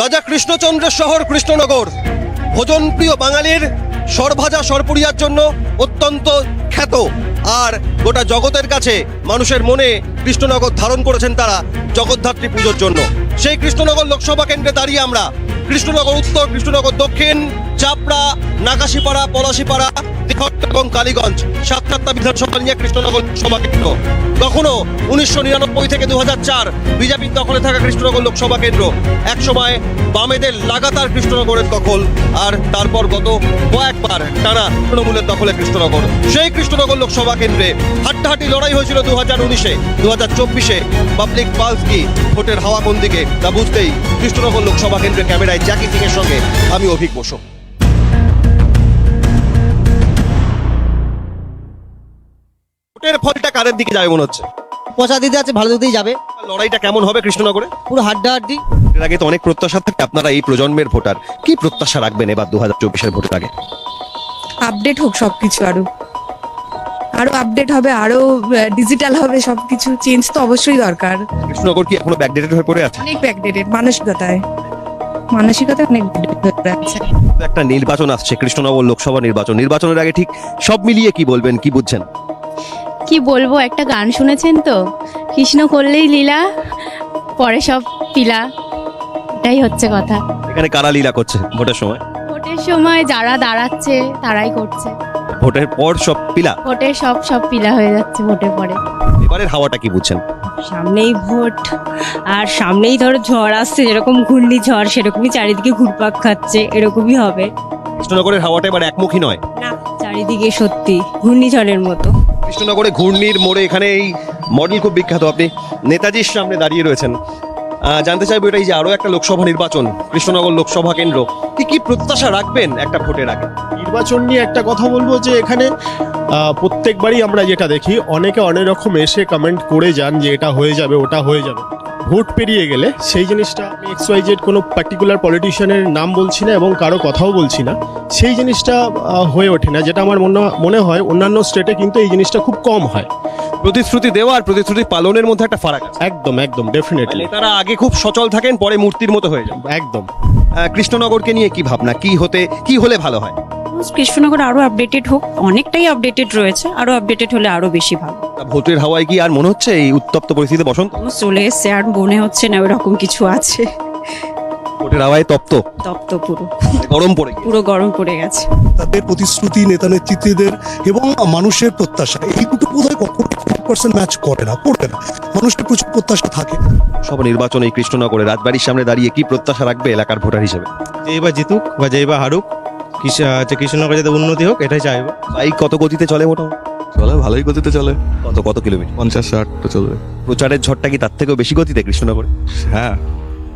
রাজা কৃষ্ণচন্দ্রের শহর কৃষ্ণনগর। ভোজনপ্রিয় বাঙালির সরভাজা সরপুরিয়ার জন্য অত্যন্ত খ্যাত। আর গোটা জগতের কাছে মানুষের মনে কৃষ্ণনগর ধারণ করেছেন তারা জগদ্ধাত্রী পুজোর জন্য। সেই কৃষ্ণনগর লোকসভা কেন্দ্রে দাঁড়িয়ে আমরা কৃষ্ণনগর উত্তর, কৃষ্ণনগর দক্ষিণ চাপড়া, নাকাশিপাড়া, পলাশিপাড়া দিঘট এবং কালীগঞ্জ সাত সাতটা বিধানসভা নিয়ে কৃষ্ণনগর লোকসভা কেন্দ্র কখনো উনিশশো নিরানব্বই থেকে দু হাজার চার বিজেপির দখলে থাকা কৃষ্ণনগর লোকসভা কেন্দ্র। একসময় বামেদের লাগাতার কৃষ্ণনগরের দখল, আর তারপর গত কয়েকবার টানা তৃণমূলের দখলে কৃষ্ণনগর। সেই কৃষ্ণনগর লোকসভা কেন্দ্রে হাড্ডাহাড্ডি লড়াই হয়েছিল দু হাজার উনিশে দু হাজার চব্বিশে। পাবলিক পালস কি ভোটের হাওয়া কোন দিকে তা বুঝতেই কৃষ্ণনগর লোকসভা কেন্দ্রে ক্যামেরায় জ্যাকি সিং এর সঙ্গে আমি অভিক বসু। ভোটের ফলটা কারের দিকে যাবে মনে হচ্ছে? পচা দিতে আছে ভালো দিতেই যাবে। লড়াইটা কেমন হবে কৃষ্ণনগরে? পুরো হাড্ডাহাড্ডি এর আগে তো অনেক প্রত্যাশা থাকে আপনারা এই প্রজন্মের ভোটার কি প্রত্যাশা রাখবেন এবার দু হাজার চব্বিশের ভোটের আগে? আপডেট হোক সবকিছু আরও। আরও আপডেট হবে আরও ডিজিটাল হবে সবকিছু চেঞ্জ তো অবশ্যই দরকার। কৃষ্ণনগর কি এখনও ব্যাকডেটেড হয়ে পড়ে আছে? অনেক ব্যাকডেটেড মানসিকতায়। মানসিকতা অনেক একটা নির্বাচন আসছে কৃষ্ণনগর লোকসভা নির্বাচন। নির্বাচনের আগে ঠিক সব মিলিয়ে কি বলবেন কি বুঝছেন? কি বলব একটা গান শুনেছেন তো? কৃষ্ণ করলেই লীলা পরে সব পিলা এটাই হচ্ছে কথা। এখানে কারা লীলা করছে ভোটের সময়? ভোটের সময় যারা দাঁড়াচ্ছে তারাই করছে। ভোটের পর সব পিলা ভোটের সব সব পিলা হয়ে যাচ্ছে ভোটের পরে। এবারের হাওয়াটা কি বুঝছেন? সামনেই ভোট আর সামনেই ধরো ঝড় আসছে যেরকম ঘূর্ণি ঝড় সেরকমই চারিদিকে ঘুরপাক খাচ্ছে এরকমই হবে। কৃষ্ণনগরের হাওয়াটা এবার একমুখী নয়। না চারিদিকে সত্যি ঘূর্ণিঝড়ের মতো। কৃষ্ণনগরে ঘূর্ণির মোড়ে এখানে এই মডেল খুব বিখ্যাত। আপনি নেতাজির সামনে দাঁড়িয়ে রয়েছেন। জানতে চাইব এটাই যে আরও একটা লোকসভা নির্বাচন, কৃষ্ণনগর লোকসভা কেন্দ্র। কি কি প্রত্যাশা রাখবেন একটা ভোটের আগে? নির্বাচন নিয়ে একটা কথা বলব যে এখানে প্রত্যেকবারই আমরা যেটা দেখি, অনেকে অনেক রকম এসে কমেন্ট করে যান যে এটা হয়ে যাবে, ওটা হয়ে যাবে। ভোট পেরিয়ে গেলে সেই জিনিসটা আমি এক্স ওয়াই জেড কোনো পার্টিকুলার পলিটিশিয়ানের নাম বলছি না এবং কারও কথাও বলছি না। সেই জিনিসটা হয়ে ওঠে না। যেটা আমার মনে মনে হয় অন্যান্য স্টেটে কিন্তু এই জিনিসটা খুব কম হয়। প্রতিশ্রুতি দেওয়া আর প্রতিশ্রুতি পালনের মধ্যে একটা ফারাক একদম একদম ডেফিনেটলি তারা আগে খুব সচল থাকেন পরে মূর্তির মতো হয়ে যান। একদম। আহ, কৃষ্ণনগরকে নিয়ে কি ভাবনা? কি হতে কি হলে ভালো হয়? কৃষ্ণনগর আরও আপডেটেড হোক অনেকটাই আপডেটেড রয়েছে আরও আপডেটেড হলে আরও বেশি ভালো। ভোটের হাওয়ায় কি আর মনে হচ্ছে এই উত্তপ্ত পরিস্থিতি বসন্ত? চলে এসছে আর মনে হচ্ছে না ওরকম কিছু আছে। ভোটের হাওয়ায় তপ্ত। তপ্ত পুরো। গরম পড়ে পুরো গরম পড়ে গেছে। তাদের প্রতিশ্রুতি নেতা নেতৃত্বীদের এবং মানুষের প্রত্যাশা এই দুটো বোধহয় কখনো পার্সেন্ট ম্যাচ করে না করবে না। মানুষের প্রচুর প্রত্যাশা থাকে। সব নির্বাচন এই কৃষ্ণনগরে রাজবাড়ির সামনে দাঁড়িয়ে কি প্রত্যাশা রাখবে এলাকার ভোটার হিসেবে? যেই বা জিতুক বা যেই বা হারুক হচ্ছে কৃষ্ণনগর যাতে উন্নতি হোক এটাই চাইব। বাইক কত গতিতে চলে মোটামুটি চলে ভালোই গতিতে চলে। কত কত কিলোমিটার? পঞ্চাশ ষাট তো চলবে। প্রচারের ঝড়টা কি তার থেকেও বেশি গতিতে কৃষ্ণনগরে? হ্যাঁ।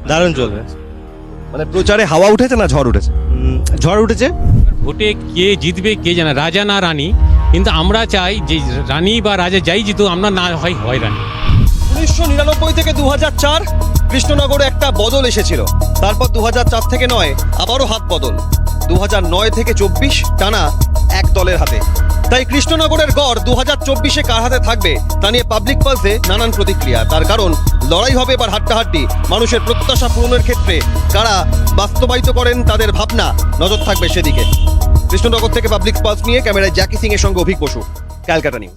দারুণ চলবে। মানে প্রচারে হাওয়া উঠেছে না ঝড় উঠেছে? ঝড় উঠেছে। ভোটে কে জিতবে কে জানে রাজা না রানী। কিন্তু আমরা চাই যে রানী বা রাজা যাই জিতো আমরা না হয় হয় রানী। উনিশশো নিরানব্বই থেকে দু চার কৃষ্ণনগরে একটা বদল এসেছিল। তারপর দু চার থেকে নয় আবারও হাত বদল। দু নয় থেকে চব্বিশ টানা এক দলের হাতে। তাই কৃষ্ণনগরের গড় দু হাজার চব্বিশে কার হাতে থাকবে তা নিয়ে পাবলিক পালসে নানান প্রতিক্রিয়া। তার কারণ, লড়াই হবে এবার হাড্ডাহাড্ডি মানুষের প্রত্যাশা পূরণের ক্ষেত্রে কারা বাস্তবায়িত করেন তাদের ভাবনা নজর থাকবে সেদিকে। কৃষ্ণনগর থেকে পাবলিক পালস নিয়ে ক্যামেরায় জ্যাকি সিং এর সঙ্গে অভিক বসু, ক্যালকাটা নিউজ।